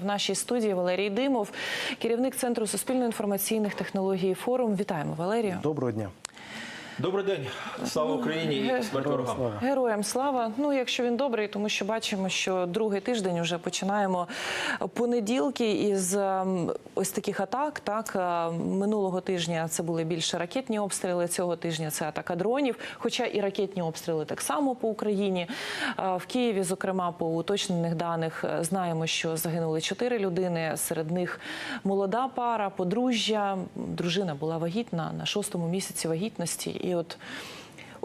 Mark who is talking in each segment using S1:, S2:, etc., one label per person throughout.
S1: В нашій студії Валерій Димов, керівник центру суспільно-інформаційних технологій форум. Вітаємо, Валерію.
S2: Доброго дня.
S3: Добрий день, слава Україні і смерть ворогам.
S1: Героям слава. Ну, якщо він добрий, тому що бачимо, що другий тиждень вже починаємо понеділки із ем, ось таких атак. Так Е, минулого тижня це були більше ракетні обстріли. Цього тижня це атака дронів. Хоча і ракетні обстріли так само по Україні. Е, В Києві, зокрема, по уточнених даних е, знаємо, що загинули чотири людини. Серед них молода пара, подружжя. Дружина була вагітна на шостому місяці вагітності. І от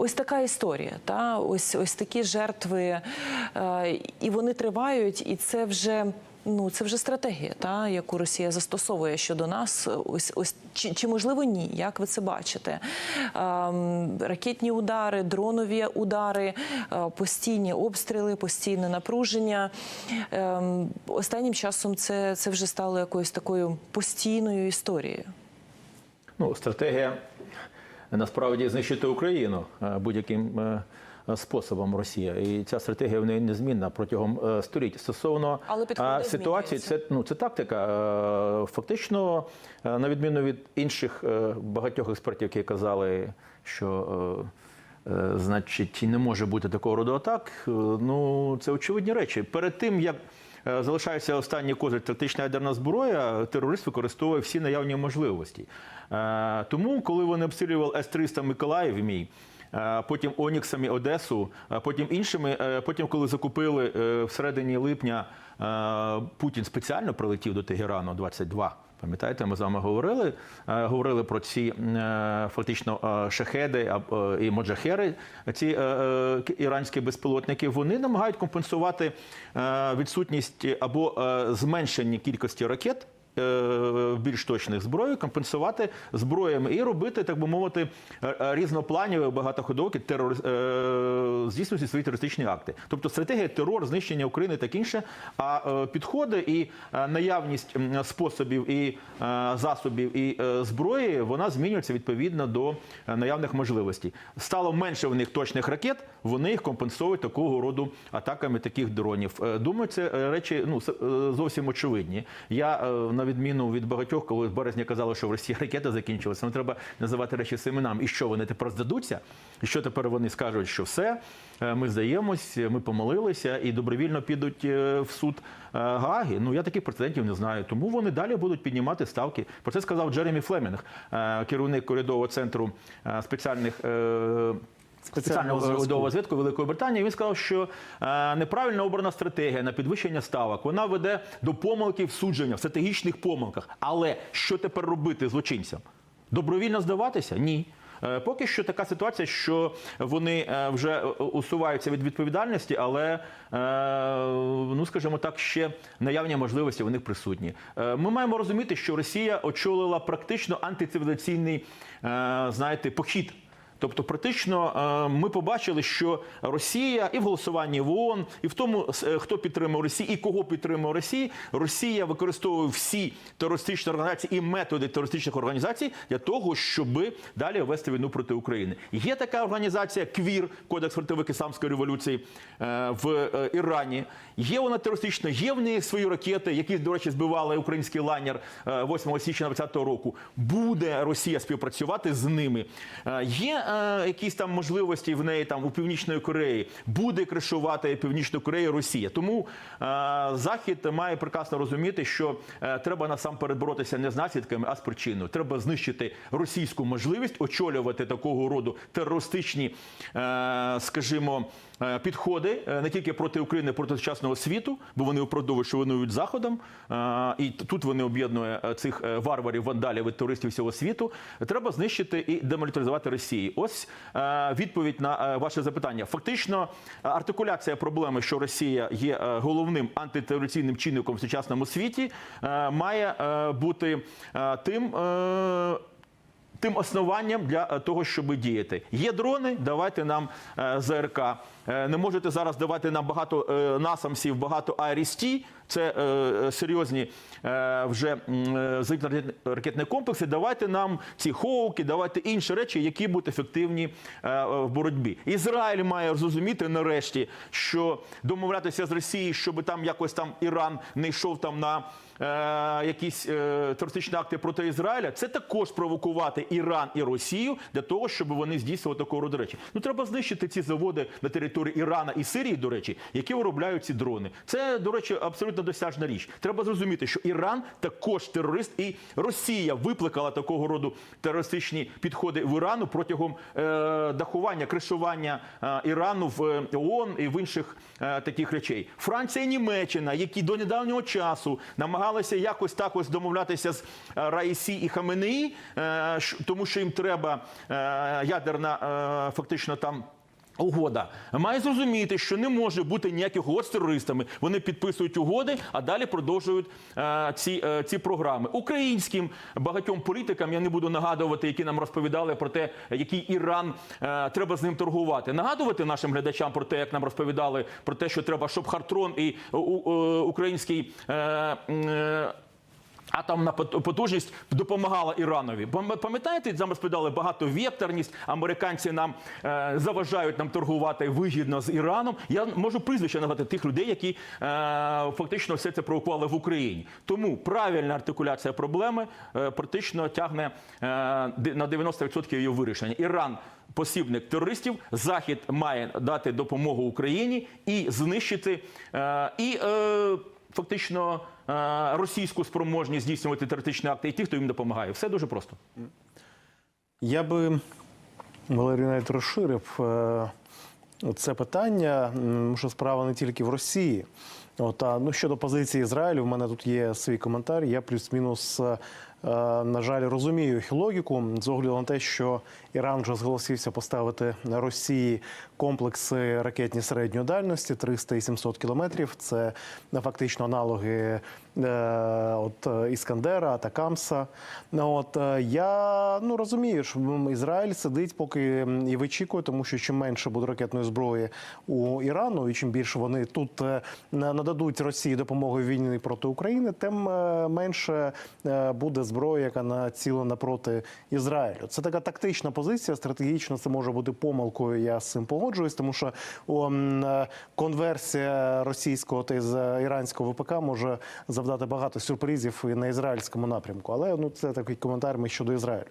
S1: Ось така історія, та ось ось такі жертви, е, і вони тривають, і це вже. Ну, це вже стратегія, та яку Росія застосовує щодо нас. Ось ось чи, чи можливо ні? Як ви це бачите? Ем, ракетні удари, дронові удари, е, постійні обстріли, постійне напруження. Ем, останнім часом це, це вже стало якоюсь такою постійною історією.
S3: Ну, стратегія насправді знищити Україну е, будь-яким е, способом Росія. І ця стратегія в неї незмінна протягом е, століть. Стосовно
S1: Але
S3: ситуації, це ну це тактика. Фактично, на відміну від інших багатьох експертів, які казали, що значить не може бути такого роду атак. Ну це очевидні речі. Перед тим як залишається останній козир тактична ядерна зброя, терорист використовує всі наявні можливості. Е, Тому, коли вони обстрілювали С-300 Миколаїв, мій. е, Потім Оніксами Одесу, потім іншими. е, Потім, коли закупили е, в середині липня, е, Путін спеціально прилетів до Тегерану 22. Пам'ятаєте, ми з вами говорили, е, говорили про ці е, фактично е, шахеди і моджахери, ці іранські безпілотники. Вони намагають компенсувати відсутність або зменшення кількості ракет. Е, Більш точних зброї компенсувати зброями і робити, так би мовити, е, е, багатоходовки терор здійснювати свої терористичні акти. Тобто стратегія терор, знищення України так інше. А підходи і наявність способів і засобів і зброї вона змінюється відповідно до наявних можливостей. Стало менше в них точних ракет, вони їх компенсують такого роду атаками таких дронів. Думаю, це речі ну зовсім очевидні. Я на відміну від багатьох, коли в березні казали, що в Росії ракети закінчилися, не треба називати речі своїм іменам. І що вони тепер здадуться? І що тепер вони скажуть, що все, е, ми здаємось, ми помилилися і добровільно підуть е, в суд е, Гааги. Ну я таких прецедентів не знаю. Тому вони далі будуть піднімати ставки. Про це сказав Джеремі Флемінг, е, керівник коридового центру е, спеціальних. Спеціального урядового зв'язку Великої Британії він сказав, що е, неправильно обрана стратегія на підвищення ставок вона веде до помилки в судження, в стратегічних помилках. Але що тепер робити злочинцям? Добровільно здаватися? Ні. Е, Поки що така ситуація, що вони е, вже усуваються від відповідальності, але ну скажімо так, ще наявні можливості в них присутні. Ми маємо розуміти, що Росія очолила практично антицивілізаційний, знаєте, похід. Тобто, практично е, ми побачили, що Росія і в голосуванні в ООН, і в тому, е, хто підтримує Росію і кого підтримує Росія, Росія використовує всі терористичні організації і методи терористичних організацій для того, щоб далі вести війну проти України. Є така організація КВІР, Кодекс противик ісламської революції е, в Ірані. Є вона терористична, є в неї свої ракети, які, до речі, збивали український лайнер е, 8 січня 2020 року. Буде Росія співпрацювати з ними. Є е, якісь там можливості в неї там у Північної Кореї. Буде кришувати Північну Корею Росія. Тому е, Захід має прекрасно розуміти, що е, треба насамперед боротися не з наслідками, а з причиною. Треба знищити російську можливість очолювати такого роду терористичні, е, скажімо, е, підходи е, не тільки проти України, проти сучасного світу, бо вони виправдовують, що воюють заходом. Е, І тут вони об'єднує е, цих е, варварів, вандалів і туристів всього світу. Треба знищити і демілітаризувати Росію. Ось е, відповідь на е, ваше запитання. Фактично, е, артикуляція проблеми, що Росія є головним антитерористичним чинником в сучасному світі, має бути тим. Тим основанням для того, щоб діяти. Є дрони, давайте нам ЗРК. не можете зараз давати нам багато насамсів, багато АРСТ, це е, е, серйозні е, вже зенітно ракетні комплекси. Давайте нам ці хоуки, давайте інші речі, які будуть ефективні в боротьбі. Ізраїль має зрозуміти нарешті, що домовлятися з Росією, щоб там якось там Іран не йшов там на якісь е, терористичні акти проти Ізраїля, це також провокувати Іран і Росію для того, щоб вони здійснювали такого роду речі. Ну треба знищити ці заводи на території Ірана і Сирії, до речі, які виробляють ці дрони. Це, до речі, абсолютно досяжна річ. Треба зрозуміти, що Іран також терорист, і Росія викликала такого роду терористичні підходи в Ірану протягом е, дахування, кришування е, Ірану в е, ООН і в інших е, таких речей. Франція і Німеччина, які до недавнього часу намагалися якось так ось домовлятися з е, Раїсі і Хаменеї, е, тому що їм треба е, ядерна е, фактично там. Угода має зрозуміти, що не може бути ніяких угод з терористами. Вони підписують угоди, а далі продовжують е, ці, е, ці програми. Українським багатьом політикам я не буду нагадувати, які нам розповідали про те, який Іран е, треба з ним торгувати. Нагадувати нашим глядачам про те, як нам розповідали про те, що треба, щоб Хартрон і у, у- український. Е, е, Атомна пот- потужність допомагала Іранові. Пам- Пам'ятаєте, нам розповідали багатовекторність. Американці нам е, заважають нам торгувати вигідно з Іраном. Я можу прізвище назвати тих людей, які е, фактично все це провокували в Україні. Тому правильна артикуляція проблеми е, практично тягне е, на 90% її вирішення. Іран. Посібник терористів, Захід має дати допомогу Україні і знищити е, і е, фактично е, російську спроможність здійснювати терористичні акти, і ті, хто їм допомагає. Все дуже просто.
S2: Я би Валерій навіть розширив е, це питання, що справа не тільки в Росії. От, а ну щодо позиції Ізраїлю, в мене тут є свій коментар. Я плюс-мінус, е, на жаль, розумію їх логіку з огляду на те, що Іран вже зголосився поставити на Росії комплекси ракетні середньої дальності 300 і 700 кілометрів. Це е, фактично аналоги е, от е, Іскандера, Атакамса. Ну, От е, я ну розумію, що Ізраїль сидить поки і вичікує, тому що чим менше буде ракетної зброї у Ірану, і чим більше вони тут е, нададуть Росії допомогу в війні проти України, тим е, менше е, буде зброя, яка націлена проти Ізраїлю. Це така тактична позиція. Стратегічно це може бути помилкою. Я з цим погоджуюсь, тому що е, конверсія російського та іранського ВПК може завдати багато сюрпризів і на ізраїльському напрямку. Але ну це такий коментар ми щодо Ізраїлю.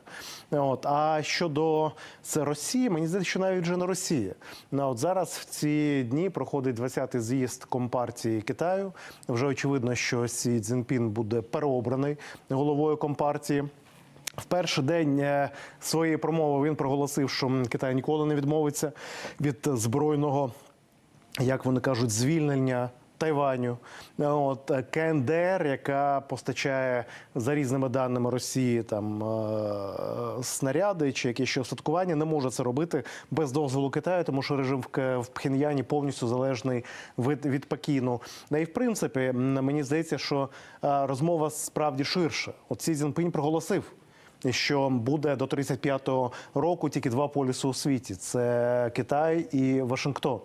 S2: От а щодо це Росії, мені здається, що навіть вже не Росія. Ну, от зараз в ці дні проходить 20-й з'їзд компартії Китаю. Вже очевидно, що Сі Цзіньпін буде переобраний головою компартії. В перший день е, своєї промови він проголосив, що Китай ніколи не відмовиться від збройного, як вони кажуть, звільнення. Тайваню, от е, КНДР, яка постачає за різними даними Росії там е, снаряди чи якісь ще устаткування, не може це робити без дозволу Китаю, тому що режим в Пхеньяні повністю залежний від, від Пекіну. Ну і в принципі, мені здається, що е, розмова справді ширша. От Сі Цзіньпінь проголосив що буде до 35-го року тільки два полюси у світі: це Китай і Вашингтон.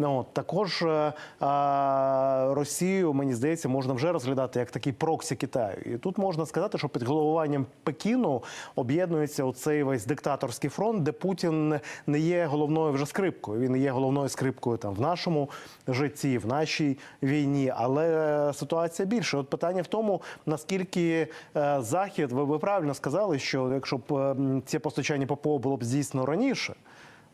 S2: Ну також е, а, Росію, мені здається, можна вже розглядати як такий проксі Китаю. І тут можна сказати, що під головуванням Пекіну об'єднується оцей весь диктаторський фронт, де Путін не є головною вже скрипкою. Він є головною скрипкою там в нашому житті, в нашій війні. Але ситуація більше. От питання в тому, наскільки е, захід, ви, ви правильно сказали, що якщо б ці це постачання ППО було б здійснено раніше.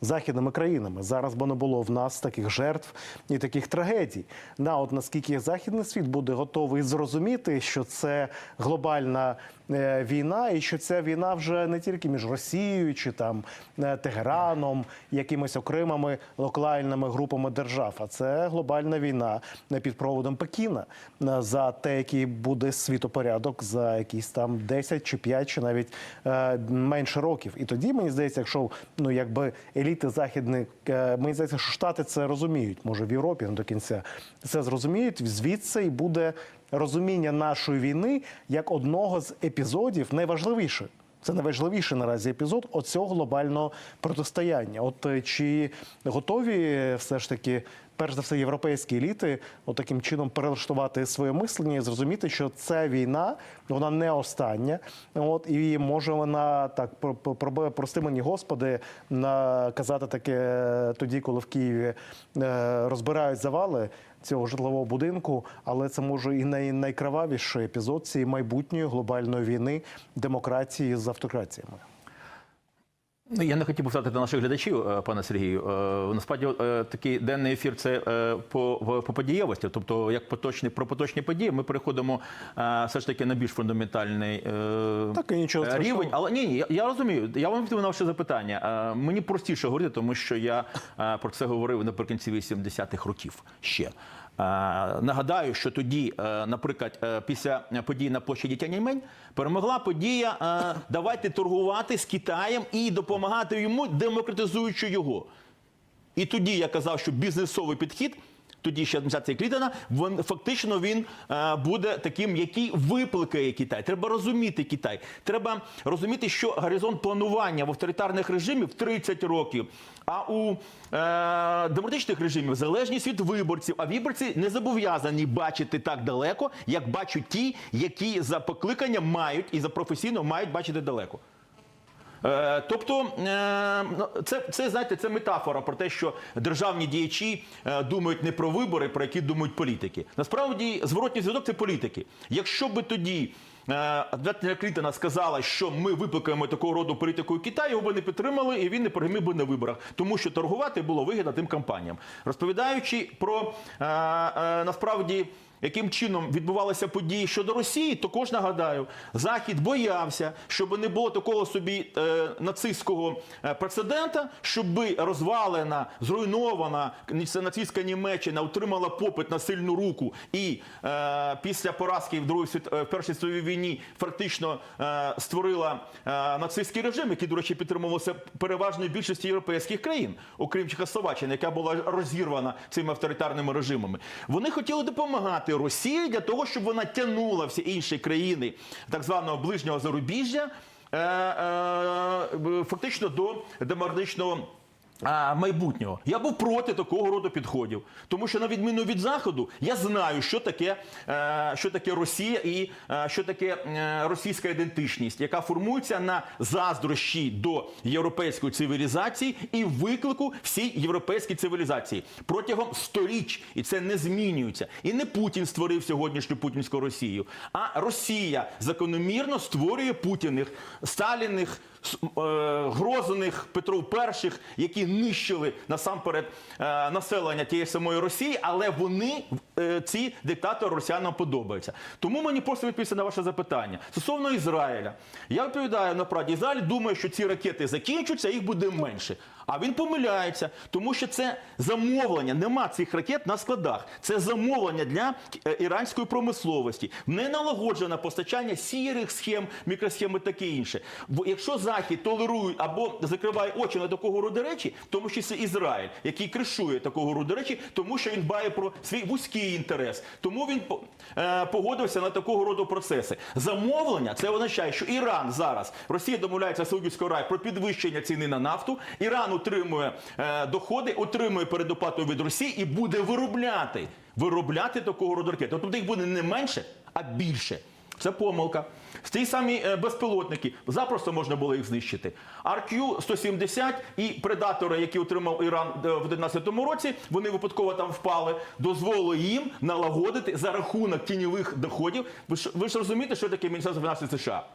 S2: Західними країнами зараз би не було в нас таких жертв і таких трагедій. На от наскільки західний світ буде готовий зрозуміти, що це глобальна війна, і що ця війна вже не тільки між Росією чи там е, Тегераном, якимись окремими локальними групами держав, а це глобальна війна е, під проводом Пекіна е, за те, який буде світопорядок за якісь там 10 чи 5, чи навіть е, менше років. І тоді мені здається, якщо ну якби еліти західних, е, мені здається, що штати це розуміють, може в Європі не до кінця це зрозуміють. Звідси і буде розуміння нашої війни як одного з епізодів найважливіших. Це найважливіший наразі епізод оцього глобального протистояння. От е, чи готові все ж таки, перш за все, європейські еліти от чином перелаштувати своє мислення і зрозуміти, що ця війна вона не остання. От і може вона так про- про- про- прости мені, господи, казати таке тоді, коли в Києві е, розбирають завали цього житлового будинку, але це може і най, найкровавіший епізод цієї майбутньої глобальної війни демократії з автократіями.
S3: Ну, я не хотів би втратити наших глядачів, е, пане Сергію. Е, Насправді, е, такий денний ефір це по, по подієвості, тобто як поточні про поточні події. Ми переходимо все ж таки на більш фундаментальний
S2: Так, і нічого
S3: е,
S2: страшного.
S3: рівень. Але ні, ні, я, розумію. Я вам відповів на ваше запитання. Мені простіше говорити, тому що я про це говорив наприкінці 80-х років ще. Е, Нагадаю, що тоді, е, наприклад, е, після подій на площаді Тяньаньмень перемогла подія давайте торгувати з Китаєм і допомагати йому, демократизуючи його. І тоді я казав, що бізнесовий підхід. Тоді ще адміністрація Клітона, він фактично він е, буде таким, який викликає Китай. Треба розуміти Китай. Треба розуміти, що горизонт планування в авторитарних режимів 30 років. А у е, демократичних режимів залежність від виборців. А виборці не зобов'язані бачити так далеко, як бачать ті, які за покликанням мають і за професійно мають бачити далеко. Е, Тобто, е, ну, це, це знаєте, це метафора про те, що державні діячі е, думають не про вибори, про які думають політики. Насправді, зворотній зв'язок це політики. Якщо би тоді адвокатня Клітона сказала, що ми викликаємо такого роду політику Китаю, його би не підтримали і він не переміг би на виборах, тому що торгувати було вигідно тим компаніям. Розповідаючи про насправді яким чином відбувалися події щодо Росії, також нагадаю, Захід боявся, щоб не було такого собі е, нацистського е, прецедента, щоб розвалена, зруйнована нацистська Німеччина отримала попит на сильну руку і е, після поразки в Другій е, в Першій світовій війні фактично е, створила е, нацистський режим, який, до речі, підтримувався переважною більшістю європейських країн, окрім Чехословаччини, яка була розірвана цими авторитарними режимами. Вони хотіли допомагати Росії для того, щоб вона тягнула всі інші країни так званого ближнього зарубіжжя е, е, фактично до демократичного. А, Майбутнього я був проти такого роду підходів, тому що на відміну від заходу я знаю, що таке, е, що таке Росія і е, що таке е, російська ідентичність, яка формується на заздрощі до європейської цивілізації і виклику всій європейській цивілізації протягом сторіч, і це не змінюється. І не Путін створив сьогоднішню путінську Росію, а Росія закономірно створює Путіних, Сталіних. Е, Грозаних Петров перших, які нищили насамперед е, населення тієї самої Росії, але вони ці диктатори росіянам подобаються. Тому мені просто відповісти на ваше запитання стосовно Ізраїля. Я відповідаю направді, Ізраїль думає, що ці ракети закінчаться, їх буде менше. А він помиляється, тому що це замовлення. Нема цих ракет на складах. Це замовлення для е, іранської промисловості. Не налагоджене постачання сірих схем, мікросхем і таке інше. Бо якщо Захід толерує або закриває очі на такого роду речі, тому числі Ізраїль, який кришує такого роду речі, тому що він дбає про свій вузький інтерес. Тому він е, погодився на такого роду процеси. Замовлення це означає, що Іран зараз Росія домовляється з Саудівською Аравією про підвищення ціни на нафту. Іран отримує е, доходи, отримує передоплату від Росії і буде виробляти виробляти такого роду ракети. Тобто їх буде не менше, а більше. Це помилка. Ті самі е, безпілотники запросто можна було їх знищити. RQ-170 і предатори, які отримав Іран е, в 2011 році, вони випадково там впали, дозволили їм налагодити за рахунок тіньових доходів. Ви ж розумієте, що таке Міністерство фінансів США?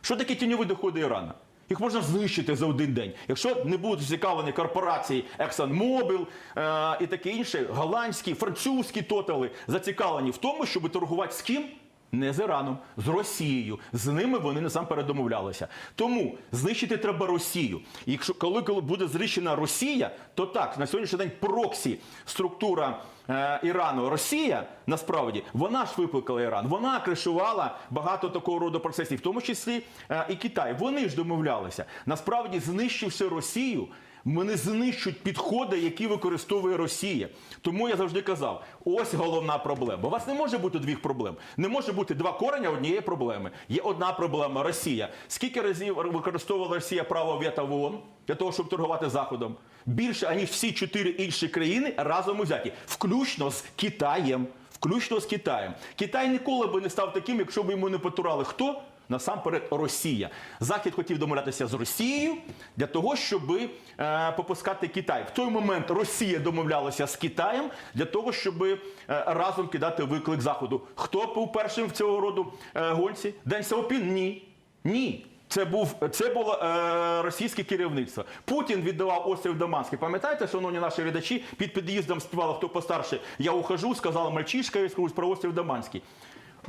S3: Що таке тіньові доходи Ірана? Їх можна знищити за один день. Якщо не будуть зацікавлені корпорації ExxonMobil е, і таке інше, голландські, французькі тотали зацікавлені в тому, щоб торгувати з ким? Не з Іраном, з Росією. З ними вони насамперед домовлялися. Тому знищити треба Росію. Якщо коли, коли буде знищена Росія, то так на сьогоднішній день проксі структура Ірану Росія насправді вона ж викликала Іран. Вона кришувала багато такого роду процесів, в тому числі е, і Китай. Вони ж домовлялися. Насправді, знищивши Росію. Вони знищують підходи, які використовує Росія. Тому я завжди казав: ось головна проблема. У вас не може бути двох проблем. Не може бути два кореня однієї проблеми. Є одна проблема Росія. Скільки разів використовувала Росія право вето в ООН для того, щоб торгувати Заходом? Більше аніж всі чотири інші країни разом узяті, включно з Китаєм. Включно з Китаєм. Китай ніколи би не став таким, якщо б йому не потурали хто? Насамперед Росія. Захід хотів домовлятися з Росією для того, щоб е, попускати Китай. В той момент Росія домовлялася з Китаєм для того, щоб е, разом кидати виклик Заходу. Хто був першим в цього роду е, гонці? День Сяопін? Ні. Ні. Це був це було е, російське керівництво. Путін віддавав острів Даманський. Пам'ятаєте, шановні наші глядачі, під під'їздом співали хто постарше. Я ухожу, сказала мальчишка і скажу про острів Даманський.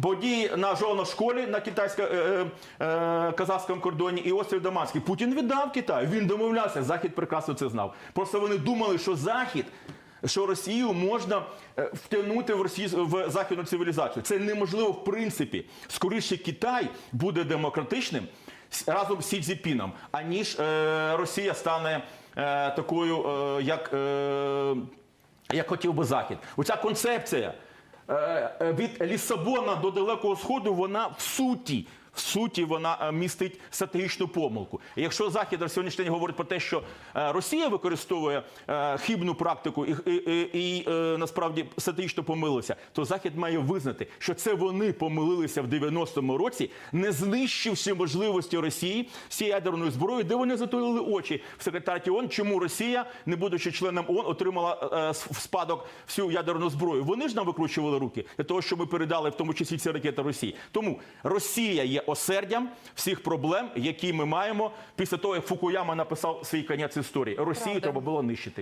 S3: Події на жовно-школі на китайсько е, е, казахському кордоні і острів Даманський. Путін віддав Китаю. Він домовлявся. Захід прекрасно це знав. Просто вони думали, що Захід. Що Росію можна е, втягнути в Росію в західну цивілізацію. Це неможливо в принципі. Скоріше Китай буде демократичним разом з Сідзіпіном, аніж е, Росія стане е, такою, е, як, е, як хотів би Захід. Оця концепція е, від Лісабона до Далекого Сходу, вона в суті. В суті, вона е, містить стратегічну помилку. Якщо Захід на сьогоднішній день говорить про те, що е, Росія використовує е, хибну практику і, і, і, і насправді стратегічно помилився, то Захід має визнати, що це вони помилилися в 90-му році, не знищивши можливості Росії з цією ядерною зброєю, де вони затулили очі в секретаріаті ООН, чому Росія, не будучи членом ООН, отримала в спадок всю ядерну зброю. Вони ж нам викручували руки для того, щоб ми передали в тому числі ці ракети Росії. Тому Росія є осердям всіх проблем, які ми маємо після того, як Фукуяма написав свій конець історії. Росію
S1: Правда.
S3: треба було нищити.